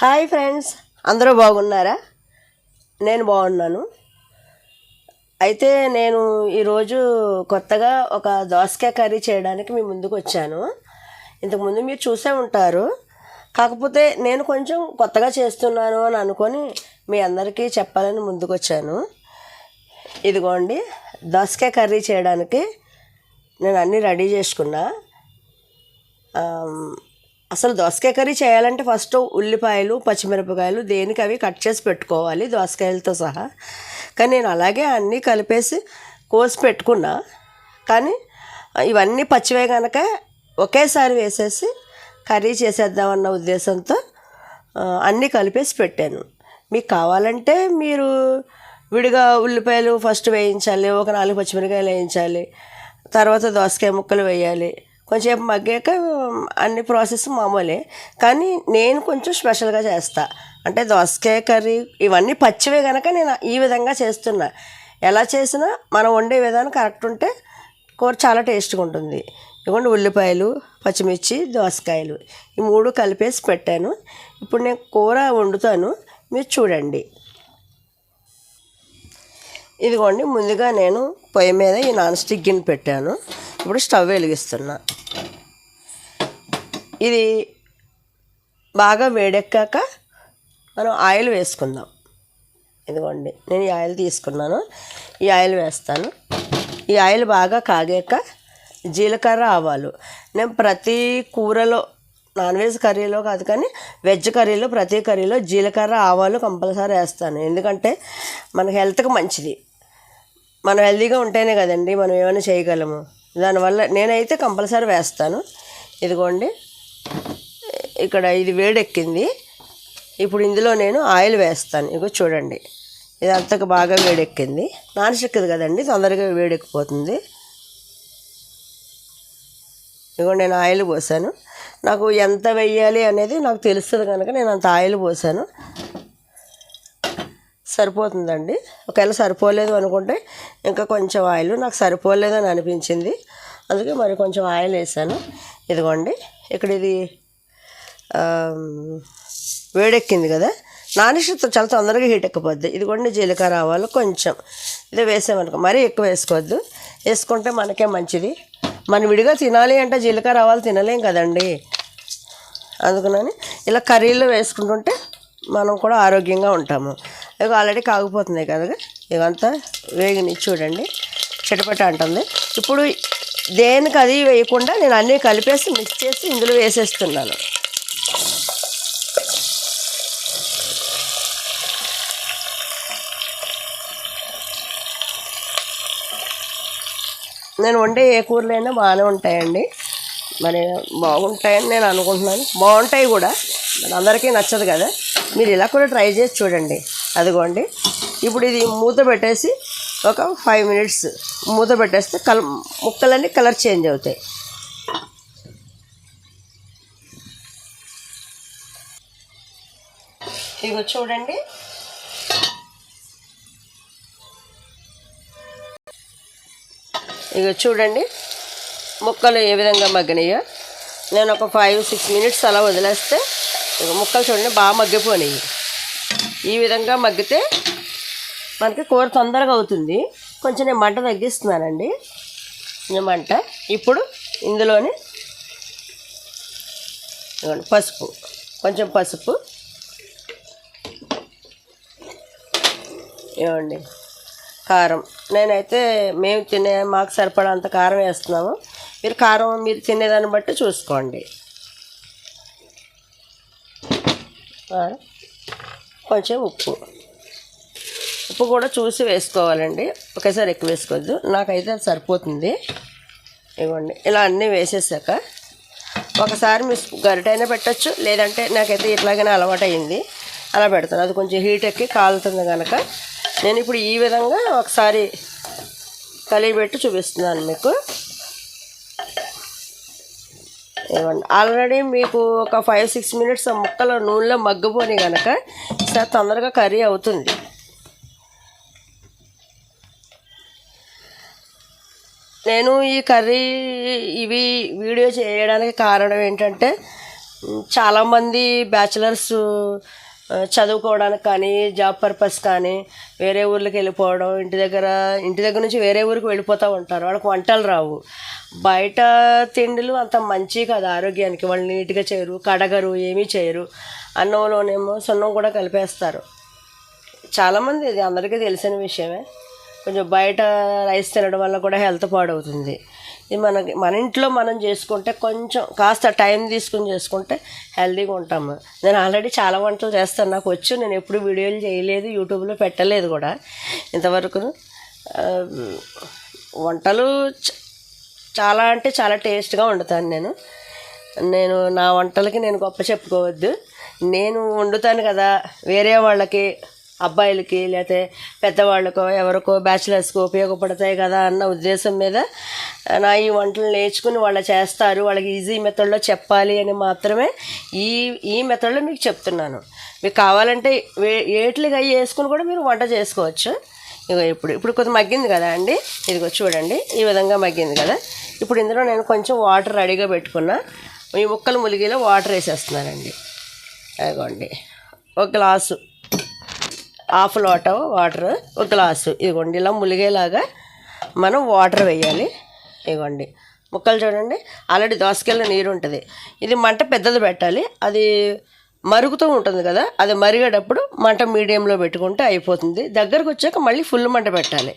Hi friends అందరూ బాగున్నారా? నేను బాగున్నాను. అయితే నేను ఈరోజు కొత్తగా ఒక దోసకాయ కర్రీ చేయడానికి మీ ముందుకు వచ్చాను. ఇంతకుముందు మీరు చూసే ఉంటారు. కాకపోతే నేను కొంచెం కొత్తగా చేస్తున్నాను అని అనుకొని మీ అందరికీ చెప్పాలని ముందుకు వచ్చాను. ఇదిగోండి దోసకాయ కర్రీ చేయడానికి నేను అన్నీ రెడీ చేసుకున్నా. అసలు దోసకాయ కర్రీ చేయాలంటే ఫస్ట్ ఉల్లిపాయలు పచ్చిమిరపకాయలు దేనికి అవి కట్ చేసి పెట్టుకోవాలి దోసకాయలతో సహా. కానీ నేను అలాగే అన్నీ కలిపేసి కోసి పెట్టుకున్నా. కానీ ఇవన్నీ పచ్చివే కనుక ఒకేసారి వేసేసి కర్రీ చేసేద్దామన్న ఉద్దేశంతో అన్నీ కలిపేసి పెట్టాను. మీకు కావాలంటే మీరు విడిగా ఉల్లిపాయలు ఫస్ట్ వేయించాలి ఒక నాలుగు పచ్చిమిరకాయలు వేయించాలి తర్వాత దోసకాయ ముక్కలు వేయాలి కొంచెంసేపు మగ్గాక అన్ని ప్రాసెస్ మామూలే. కానీ నేను కొంచెం స్పెషల్గా చేస్తా. అంటే దోసకాయ కర్రీ ఇవన్నీ పచ్చివే కనుక నేను ఈ విధంగా చేస్తున్నా. ఎలా చేసినా మనం వండే విధానం కరెక్ట్ ఉంటే కూర చాలా టేస్ట్గా ఉంటుంది. ఇవ్వండి ఉల్లిపాయలు పచ్చిమిర్చి దోసకాయలు. ఈ మూడు కలిపేసి పెట్టాను. ఇప్పుడు నేను కూర వండుతాను. మీరు చూడండి. ఇదిగోండి ముందుగా నేను పొయ్యి మీద ఈ నాన్ స్టిక్ గిన్నె పెట్టాను. ఇప్పుడు స్టవ్ వెలిగిస్తున్నా. ఇది బాగా వేడెక్కాక మనం ఆయిల్ వేసుకుందాం. ఇదిగోండి నేను ఈ ఆయిల్ తీసుకున్నాను. ఈ ఆయిల్ వేస్తాను. ఈ ఆయిల్ బాగా కాగాక జీలకర్ర ఆవాలు. నేను ప్రతి కూరలో నాన్ వెజ్ కర్రీలో కాదు కానీ వెజ్ కర్రీలో ప్రతి కర్రీలో జీలకర్ర ఆవాలు కంపల్సరీ వేస్తాను. ఎందుకంటే మన హెల్త్కి మంచిది. మనం హెల్దీగా ఉంటేనే కదండి మనం ఏమైనా చేయగలము. దానివల్ల నేనైతే కంపల్సరీ వేస్తాను. ఇదిగోండి. ఇక్కడ ఇది వేడెక్కింది. ఇప్పుడు ఇందులో నేను ఆయిల్ వేస్తాను. ఇగో చూడండి. ఇది అంతకు బాగా వేడెక్కింది. నాన్ స్టిక్ది కదండి తొందరగా వేడెక్కిపోతుంది. ఇగో నేను ఆయిల్ పోసాను. నాకు ఎంత వెయ్యాలి అనేది నాకు తెలుస్తుంది కనుక నేను అంత ఆయిల్ పోసాను. సరిపోతుందండి. ఒకవేళ సరిపోలేదు అనుకుంటే ఇంకా కొంచెం ఆయిల్ నాకు సరిపోలేదు అని అనిపించింది. అందుకే మరి కొంచెం ఆయిల్ వేసాను. ఇదిగోండి ఇక్కడ ఇది వేడెక్కింది కదా. నాన్ చాలా తొందరగా హీట్ ఎక్కిపోద్ది. ఇదిగోండి జీలకర్ర ఆవాలు కొంచెం. ఇది వేసామనుకో మరీ ఎక్కువ వేసుకోవద్దు. వేసుకుంటే మనకే మంచిది. మనం విడిగా తినాలి అంటే జీలకర్ర ఆవాలు తినలేం కదండి. అందుకనని ఇలా కర్రీలో వేసుకుంటుంటే మనం కూడా ఆరోగ్యంగా ఉంటాము. ఇక ఆల్రెడీ కాగిపోతుంది కదా ఇవంతా వేగిని చూడండి. చిటపట అంటుంది. ఇప్పుడు దేనికి అది వేయకుండా నేను అన్నీ కలిపేసి మిక్స్ చేసి ఇందులో వేసేస్తున్నాను. నేను వండే ఏ కూరలైనా బాగానే ఉంటాయండి. మరి బాగుంటాయని నేను అనుకుంటున్నాను. బాగుంటాయి కూడా మరి అందరికీ నచ్చదు కదా. మీరు ఇలా కూడా ట్రై చేసి చూడండి. అదిగోండి. ఇప్పుడు ఇది మూత పెట్టేసి ఒక ఫైవ్ మినిట్స్ మూత పెట్టేస్తే కల ముక్కలన్నీ కలర్ చేంజ్ అవుతాయి. ఇగో చూడండి. ఇగో చూడండి. ముక్కలు ఏ విధంగా మగ్గినాయో. నేను ఒక ఫైవ్ సిక్స్ మినిట్స్ అలా వదిలేస్తే ఇక ముక్కలు చూడండి బాగా మగ్గిపోయినాయి. ఈ విధంగా మగ్గితే మనకి కూర తొందరగా అవుతుంది. కొంచెం నేను మంట తగ్గిస్తున్నానండి. మంట ఇప్పుడు ఇందులోని పసుపు. కొంచెం పసుపు. ఇవ్వండి కారం. నేనైతే మేము తినే మాకు సరిపడంత కారం వేస్తున్నాము. మీరు కారం మీరు తినేదాన్ని బట్టి చూసుకోండి. కొంచెం ఉప్పు. ఉప్పు కూడా చూసి వేసుకోవాలండి. ఒకేసారి ఎక్కువ వేసుకోవద్దు. నాకైతే అది సరిపోతుంది. ఇవ్వండి. ఇలా అన్నీ వేసేసాక ఒకసారి మీ గరిటైనా పెట్టచ్చు. లేదంటే నాకైతే ఇట్లాగైనా అలవాటు అయింది అలా పెడతాను. అది కొంచెం హీట్ ఎక్కి కాలుతుంది కనుక నేను ఇప్పుడు ఈ విధంగా ఒకసారి కలిపెట్టి చూపిస్తున్నాను మీకు. ఇవ్వండి. ఆల్రెడీ మీకు ఒక ఫైవ్ సిక్స్ మినిట్స్ ఆ ముక్కలు నూనెలో మగ్గిపోని కనుక ఈసారి తొందరగా కర్రీ అవుతుంది. నేను ఈ కర్రీ ఇవి వీడియో చేయడానికి కారణం ఏంటంటే చాలామంది బ్యాచిలర్స్ చదువుకోవడానికి కానీ జాబ్ పర్పస్ కానీ వేరే ఊర్లకు వెళ్ళిపోవడం ఇంటి దగ్గర ఇంటి దగ్గర నుంచి వేరే ఊరికి వెళ్ళిపోతూ ఉంటారు. వాళ్ళకి వంటలు రావు. బయట తిండిలు అంత మంచి కాదు ఆరోగ్యానికి. వాళ్ళు నీట్గా చేయరు కడగరు ఏమీ చేయరు. అన్నంలోనేమో సున్నం కూడా కలిపేస్తారు. చాలామంది ఇది అందరికీ తెలిసిన విషయమే. కొంచెం బయట రైస్ తినడం వల్ల కూడా హెల్త్ పాడవుతుంది. ఇది మనకి మన ఇంట్లో మనం చేసుకుంటే కొంచెం కాస్త టైం తీసుకుని చేసుకుంటే హెల్దీగా ఉంటాము. నేను ఆల్రెడీ చాలా వంటలు చేస్తాను. నాకు వచ్చు నేను ఎప్పుడు వీడియోలు చేయలేదు యూట్యూబ్లో పెట్టలేదు కూడా. ఇంతవరకు వంటలు చాలా అంటే చాలా టేస్ట్గా వండుతాను నేను. నేను నా వంటలకి నేను గొప్ప చెప్పుకోవద్దు. నేను వండుతాను కదా వేరే వాళ్ళకి అబ్బాయిలకి లేకపోతే పెద్దవాళ్ళకో ఎవరికో బ్యాచిలర్స్కో ఉపయోగపడతాయి కదా అన్న ఉద్దేశం మీద నా ఈ వంటలు నేర్చుకుని వాళ్ళు చేస్తారు. వాళ్ళకి ఈజీ మెథడ్లో చెప్పాలి అని మాత్రమే ఈ ఈ మెథడ్లో మీకు చెప్తున్నాను. మీకు కావాలంటే వే- అవి వేసుకుని కూడా మీరు వంట చేసుకోవచ్చు. ఇగో ఇప్పుడు ఇప్పుడు కొంచెం మగ్గింది కదా అండి? ఇదిగో చూడండి ఈ విధంగా మగ్గింది కదా. ఇప్పుడు ఇందులో నేను కొంచెం వాటర్ రెడీగా పెట్టుకున్నా. ఈ ముక్కలు ములిగేలా వాటర్ వేసేస్తున్నానండి. అదిగోండి ఒక గ్లాసు హాఫ్ లోట వాటర్ ఒక గ్లాసు. ఇదిగోండి ఇలా ములిగేలాగా మనం వాటర్ వేయాలి. ఇదిగోండి ముక్కలు చూడండి. ఆల్రెడీ దోసకాయలో నీరు ఉంటుంది. ఇది మంట పెద్దది పెట్టాలి. అది మరుగుతూ ఉంటుంది కదా అది మరిగేటప్పుడు మంట మీడియంలో పెట్టుకుంటే అయిపోతుంది. దగ్గరకు వచ్చాక మళ్ళీ ఫుల్ మంట పెట్టాలి.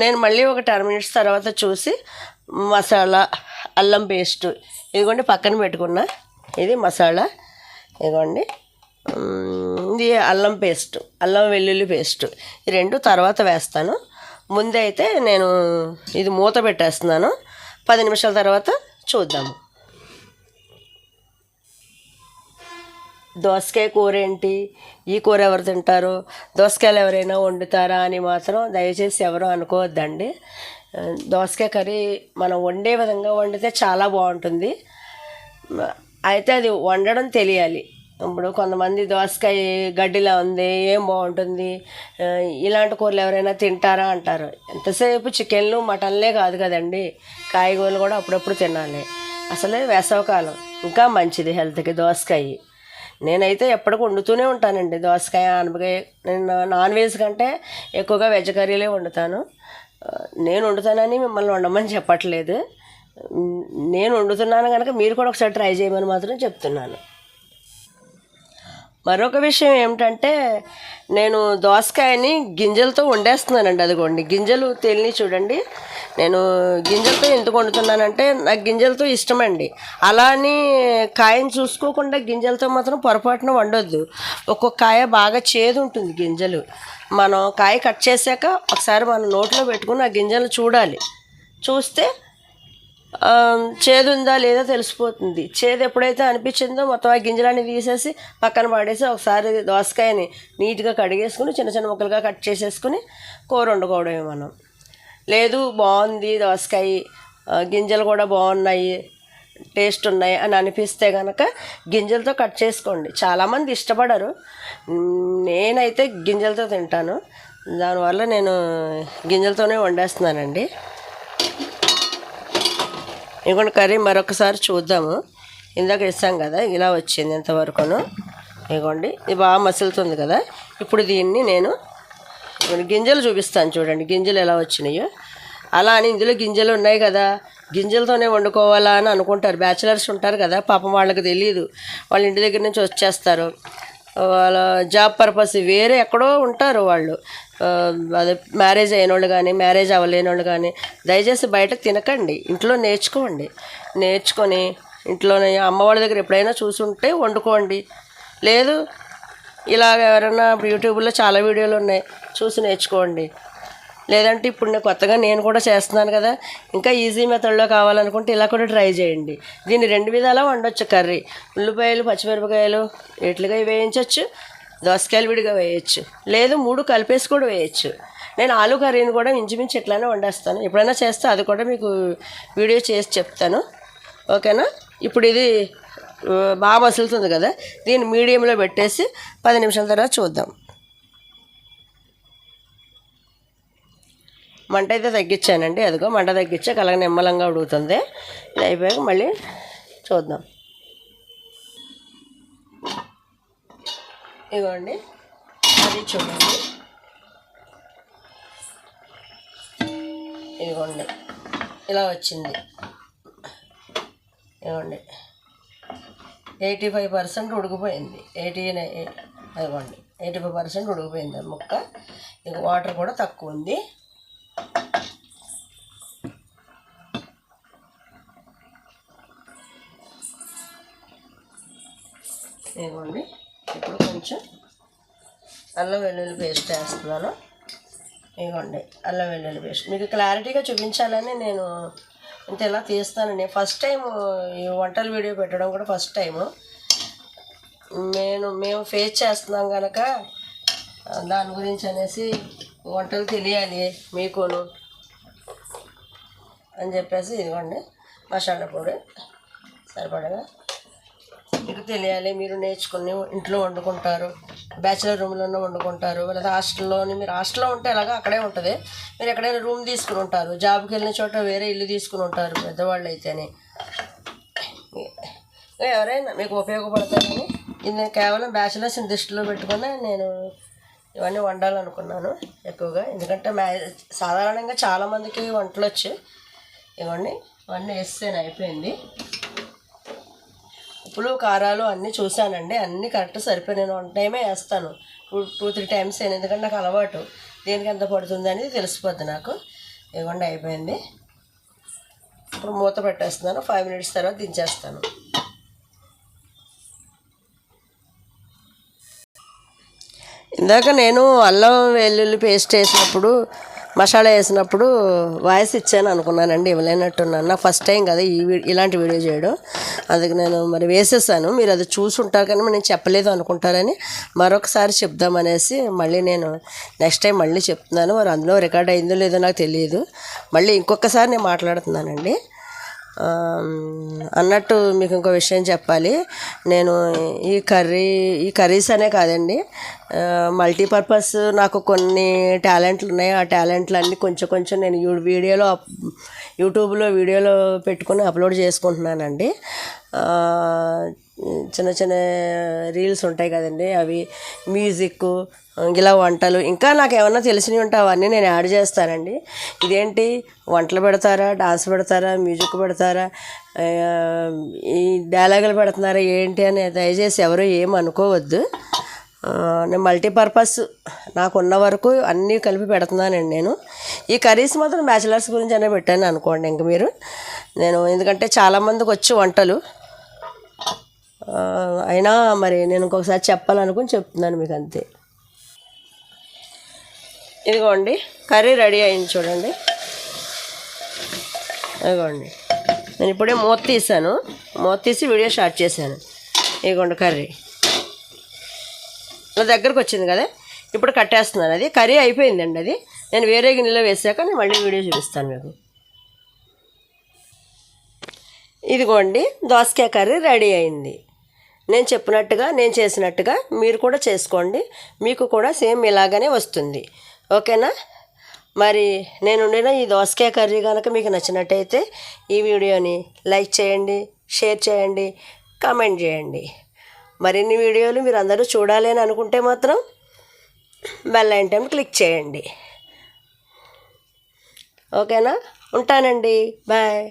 నేను మళ్ళీ ఒక టెన్ మినిట్స్ తర్వాత చూసి మసాలా అల్లం పేస్ట్ ఇదిగోండి పక్కన పెట్టుకున్నా. ఇది మసాలా. ఇదిగోండి మ్, అల్లం పేస్ట్ అల్లం వెల్లుల్లి పేస్ట్ ఈ రెండు తర్వాత వేస్తాను. ముందే అయితే నేను ఇది మూత పెట్టేస్తున్నాను. పది నిమిషాల తర్వాత చూద్దాము. దోసకాయ కూర ఏంటి? ఈ కూర ఎవరు తింటారు? దోసకాయలు ఎవరైనా వండుతారా అని మాత్రం దయచేసి ఎవరు అనుకోవద్దండి. దోసకాయ కర్రీ మనం వండే విధంగా వండితే చాలా బాగుంటుంది. అయితే అది వండడం తెలియాలి. ఇప్పుడు కొంతమంది దోసకాయ గడ్డిలా ఉంది ఏం బాగుంటుంది ఇలాంటి కూరలు ఎవరైనా తింటారా అంటారు. ఎంతసేపు చికెన్లు మటన్లే కాదు కదండి. కాయగూరలు కూడా అప్పుడప్పుడు తినాలి. అసలే వేసవకాలం ఇంకా మంచిది హెల్త్కి దోసకాయ. నేనైతే ఎప్పటికి వండుతూనే ఉంటానండి దోసకాయ ఆనపకాయ. నేను నాన్ వెజ్ కంటే ఎక్కువగా వెజ్ కర్రీలే వండుతాను. నేను వండుతానని మిమ్మల్ని వండమని చెప్పట్లేదు. నేను వండుతున్నాను కనుక మీరు కూడా ఒకసారి ట్రై చేయమని మాత్రం చెప్తున్నాను. మరొక విషయం ఏమిటంటే నేను దోసకాయని గింజలతో వండేస్తున్నానండి అదిగోండి. గింజలు తేలిని చూడండి. నేను గింజలతో ఎందుకు వండుతున్నానంటే నాకు గింజలతో ఇష్టమండి. అలా అని కాయని చూసుకోకుండా గింజలతో మాత్రం పొరపాటున వండొద్దు. ఒక్కొక్క కాయ బాగా చేదు ఉంటుంది గింజలు. మనం కాయ కట్ చేశాక ఒకసారి మనం నోట్లో పెట్టుకుని ఆ గింజలు చూడాలి. చూస్తే చేదు ఉందా లేదా తెలిసిపోతుంది. చేదు ఎప్పుడైతే అనిపించిందో మొత్తం ఆ గింజలన్నీ తీసేసి పక్కన పడేసి ఒకసారి దోసకాయని నీట్గా కడిగేసుకుని చిన్న చిన్న ముక్కలుగా కట్ చేసేసుకుని కూర వండుకోవడమే మనం. లేదు బాగుంది దోసకాయ గింజలు కూడా బాగున్నాయి టేస్ట్ ఉన్నాయి అని అనిపిస్తే కనుక గింజలతో కట్ చేసుకోండి. చాలామంది ఇష్టపడరు. నేనైతే గింజలతో తింటాను. దానివల్ల నేను గింజలతోనే వండేస్తున్నానండి. ఇంకొక కర్రీ మరొకసారి చూద్దాము. ఇందాక ఇస్తాం కదా ఇలా వచ్చింది ఇంతవరకును. ఇగోండి ఇది బాగా మసులుతుంది కదా. ఇప్పుడు దీన్ని నేను గింజలు చూపిస్తాను చూడండి గింజలు ఎలా వచ్చినాయో. అలా అని ఇందులో గింజలు ఉన్నాయి కదా. గింజలతోనే వండుకోవాలా అని అనుకుంటారు. బ్యాచిలర్స్ ఉంటారు కదా పాపం వాళ్ళకి తెలియదు వాళ్ళ ఇంటి దగ్గర నుంచి వచ్చేస్తారు. వాళ్ళ జాబ్ పర్పస్ వేరే ఎక్కడో ఉంటారు వాళ్ళు. అదే మ్యారేజ్ అయిన వాళ్ళు కానీ మ్యారేజ్ అవ్వలేని వాళ్ళు కానీ దయచేసి బయట తినకండి. ఇంట్లో నేర్చుకోండి. నేర్చుకొని ఇంట్లోనే అమ్మ వాళ్ళ దగ్గర ఎప్పుడైనా చూసుంటే వండుకోండి. లేదు ఇలాగ ఎవరైనా యూట్యూబ్లో చాలా వీడియోలు ఉన్నాయి చూసి నేర్చుకోండి. లేదంటే ఇప్పుడు నేను కొత్తగా నేను కూడా చేస్తున్నాను కదా ఇంకా ఈజీ మెథడ్లో కావాలనుకుంటే ఇలా కూడా ట్రై చేయండి. దీన్ని రెండు విధాలా వండొచ్చు. కర్రీ ఉల్లిపాయలు పచ్చిమిరపకాయలు ఎట్లుగా వేయించవచ్చు దోసకాయలు విడిగా వేయచ్చు. లేదు మూడు కలిపేసి కూడా వేయచ్చు. నేను ఆలు కర్రీని కూడా ఇంచుమించు ఇట్లానే వండేస్తాను. ఎప్పుడైనా చేస్తే అది కూడా మీకు వీడియో చేసి చెప్తాను. ఓకేనా? ఇప్పుడు ఇది బాగా మసులుతుంది కదా? దీన్ని మీడియంలో పెట్టేసి పది నిమిషాల తర్వాత చూద్దాం. మంట అయితే తగ్గించానండి. అదిగో మంట తగ్గించాక అలాగే నిమ్మలంగా ఉడుగుతుంది ఇది అయిపోయాక మళ్ళీ చూద్దాం. ఇదిగోండి అది చూడండి. ఇదిగోండి ఇలా వచ్చింది. ఇదిగోండి ఎయిటీ ఫైవ్ పర్సెంట్ ఉడికిపోయింది. ఎయిటీ అదిగోండి ఎయిటీ ఫైవ్ పర్సెంట్ ఉడికిపోయింది ముక్క. ఇక వాటర్ కూడా తక్కువ ఉంది. ఇదిగోండి ఇప్పుడు కొంచెం అల్లం వెల్లుల్లి పేస్ట్ వేస్తున్నాను. ఇదిగోండి అల్లం వెల్లుల్లి పేస్ట్. మీకు క్లారిటీగా చూపించాలని నేను ఇంత ఇలా తీస్తానండి ఫస్ట్ టైం ఈ వంటల వీడియో పెట్టడం కూడా ఫస్ట్ టైము. నేను మేము ఫేస్ చేస్తున్నాం కనుక దాని గురించి అనేసి వంటలు తెలియాలి మీకును అని చెప్పేసి ఇదిగోండి మసాలా పొడి సరిపడగా. మీకు తెలియాలి మీరు నేర్చుకుని ఇంట్లో వండుకుంటారు బ్యాచిలర్ రూమ్లోనే వండుకుంటారు లేదా హాస్టల్లోని మీరు హాస్టల్లో ఉంటే ఎలాగో అక్కడే ఉంటుంది. మీరు ఎక్కడైనా రూమ్ తీసుకుని ఉంటారు జాబ్కి వెళ్ళిన చోట వేరే ఇల్లు తీసుకుని ఉంటారు పెద్దవాళ్ళు అయితేనే ఎవరైనా మీకు ఉపయోగపడతారని ఇది కేవలం బ్యాచిలర్స్ దృష్టిలో పెట్టుకుని నేను ఇవన్నీ వండాలనుకున్నాను ఎక్కువగా. ఎందుకంటే మ్యా సాధారణంగా చాలామందికి వంటలు వచ్చి ఇవన్నీ ఇవన్నీ వేస్తేనే అయిపోయింది. ఉప్పులు కారాలు అన్నీ చూశానండి. అన్నీ కరెక్ట్ సరిపోయి నేను వన్ టైమే వేస్తాను. టూ టూ త్రీ టైమ్స్ వేయను ఎందుకంటే నాకు అలవాటు. దేనికి ఎంత పడుతుంది అనేది తెలిసిపోద్ది నాకు. ఇవ్వండి అయిపోయింది. ఇప్పుడు మూత పెట్టేస్తున్నాను. ఫైవ్ మినిట్స్ తర్వాత దించేస్తాను. ఇందాక నేను అల్లం వెల్లుల్లి పేస్ట్ వేసినప్పుడు మసాలా వేసినప్పుడు వాయిస్ ఇచ్చాను అనుకున్నానండి ఇవ్వలేనట్టున్నాను. నాకు ఫస్ట్ టైం కదా ఈ ఇలాంటి వీడియో చేయడం. అందుకు నేను మరి వేసేసాను. మీరు అది చూసుంటారు కానీ నేను చెప్పలేదు అనుకుంటారని మరొకసారి చెప్దామనేసి మళ్ళీ నేను నెక్స్ట్ టైం మళ్ళీ చెప్తున్నాను. మరి అందులో రికార్డ్ అయిందో లేదో నాకు తెలియదు. మళ్ళీ ఇంకొకసారి నేను మాట్లాడుతున్నానండి. అన్నట్టు మీకు ఇంకో విషయం చెప్పాలి. నేను ఈ కర్రీ ఈ కర్రీస్ అనే కాదండి. మల్టీపర్పస్ నాకు కొన్ని టాలెంట్లు ఉన్నాయి. ఆ టాలెంట్లు అన్నీ కొంచెం కొంచెం నేను యూ వీడియోలో అప్- యూట్యూబ్లో వీడియోలో పెట్టుకొని అప్లోడ్ చేసుకుంటున్నానండి. చిన్న చిన్న రీల్స్ ఉంటాయి కదండి. అవి మ్యూజిక్ ఇలా వంటలు. ఇంకా నాకు ఏమన్నా తెలిసినవి ఉంటే అవన్నీ నేను యాడ్ చేస్తానండి. ఇదేంటి? వంటలు పెడతారా? డాన్స్ పెడతారా? మ్యూజిక్ పెడతారా? ఈ డైలాగులు పెడుతున్నారా? ఏంటి అని దయచేసి ఎవరు ఏం అనుకోవద్దు. నేను మల్టీపర్పస్ నాకు ఉన్న వరకు అన్నీ కలిపి పెడుతున్నానండి నేను. ఈ కర్రీస్ మాత్రం బ్యాచిలర్స్ గురించి అనే పెట్టాను అనుకోండి ఇంక మీరు. నేను ఎందుకంటే చాలామందికి వచ్చి వంటలు అయినా మరి నేను ఇంకొకసారి చెప్పాలనుకుని చెప్తున్నాను మీకు అంతే. ఇదిగోండి కర్రీ రెడీ అయింది చూడండి. ఇదిగోండి నేను ఇప్పుడే మూత తీసాను మూత తీసి వీడియో స్టార్ట్ చేశాను. ఇదిగోండి కర్రీ. నా దగ్గరకు వచ్చింది కదా ఇప్పుడు కట్టేస్తున్నాను అది. కర్రీ అయిపోయిందండి అది. నేను వేరే గిన్నెలో వేసాక నేను మళ్ళీ వీడియో చూపిస్తాను మీకు. ఇదిగోండి దోసకాయ కర్రీ రెడీ అయింది. నేను చెప్పినట్టుగా నేను చేసినట్టుగా మీరు కూడా చేసుకోండి. మీకు కూడా సేమ్ ఇలాగనే వస్తుంది. ఓకేనా? మరి నేను వండిన ఈ దోసకాయ కర్రీ కనుక మీకు నచ్చినట్టయితే ఈ వీడియోని లైక్ చేయండి షేర్ చేయండి కామెంట్ చేయండి. మరిన్ని వీడియోలు మీరు అందరూ చూడాలి అని అనుకుంటే మాత్రం బెల్ ఐటమ్ క్లిక్ చేయండి. ఓకేనా? ఉంటానండి. బాయ్.